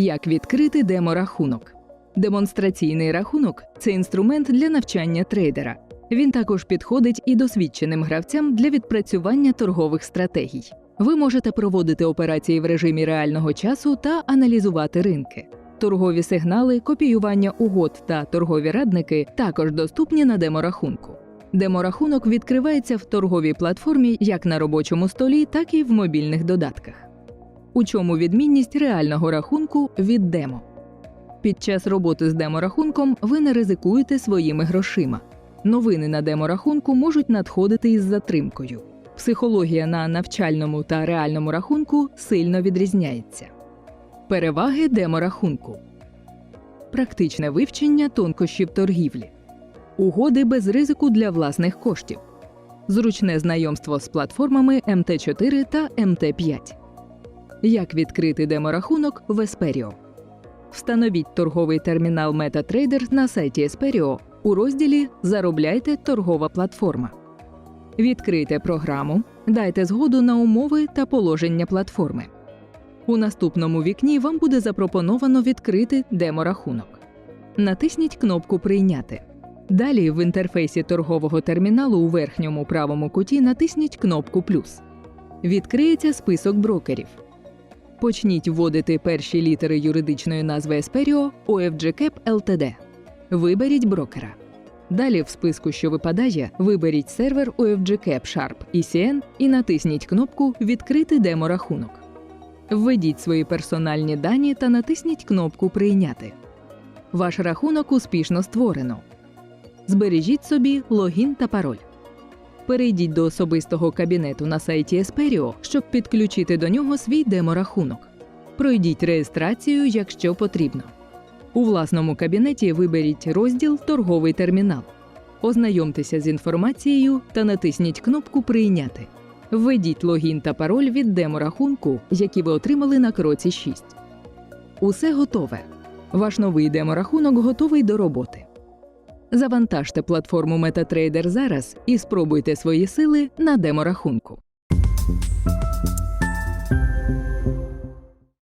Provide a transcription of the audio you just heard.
Як відкрити деморахунок? Демонстраційний рахунок це інструмент для навчання трейдера. Він також підходить і досвідченим гравцям для відпрацювання торгових стратегій. Ви можете проводити операції в режимі реального часу та аналізувати ринки. Торгові сигнали, копіювання угод та торгові радники також доступні на деморахунку. Деморахунок відкривається в торговій платформі як на робочому столі, так і в мобільних додатках. У чому відмінність реального рахунку від демо? Під час роботи з деморахунком ви не ризикуєте своїми грошима. Новини на деморахунку можуть надходити із затримкою. Психологія на навчальному та реальному рахунку сильно відрізняється. Переваги деморахунку. Практичне вивчення тонкощів торгівлі. Угоди без ризику для власних коштів. Зручне знайомство з платформами МТ4 та МТ5. Як відкрити деморахунок в Есперіо. Встановіть торговий термінал MetaTrader на сайті Есперіо у розділі Заробляйте торгова платформа. Відкрийте програму, дайте згоду на умови та положення платформи. У наступному вікні вам буде запропоновано відкрити деморахунок. Натисніть кнопку Прийняти. Далі в інтерфейсі торгового терміналу у верхньому правому куті натисніть кнопку Плюс. Відкриється список брокерів. Почніть вводити перші літери юридичної назви Есперіо OFG Cap Ltd. Виберіть брокера. Далі в списку, що випадає, виберіть сервер OFG Cap Sharp ECN і натисніть кнопку Відкрити деморахунок. Введіть свої персональні дані та натисніть кнопку Прийняти. Ваш рахунок успішно створено. Збережіть собі логін та пароль. Перейдіть до особистого кабінету на сайті Есперіо, щоб підключити до нього свій деморахунок. Пройдіть реєстрацію, якщо потрібно. У власному кабінеті виберіть розділ Торговий термінал. Ознайомтеся з інформацією та натисніть кнопку Прийняти. Введіть логін та пароль від деморахунку, які ви отримали на кроці 6. Усе готове. Ваш новий деморахунок готовий до роботи. Завантажте платформу MetaTrader зараз і спробуйте свої сили на деморахунку.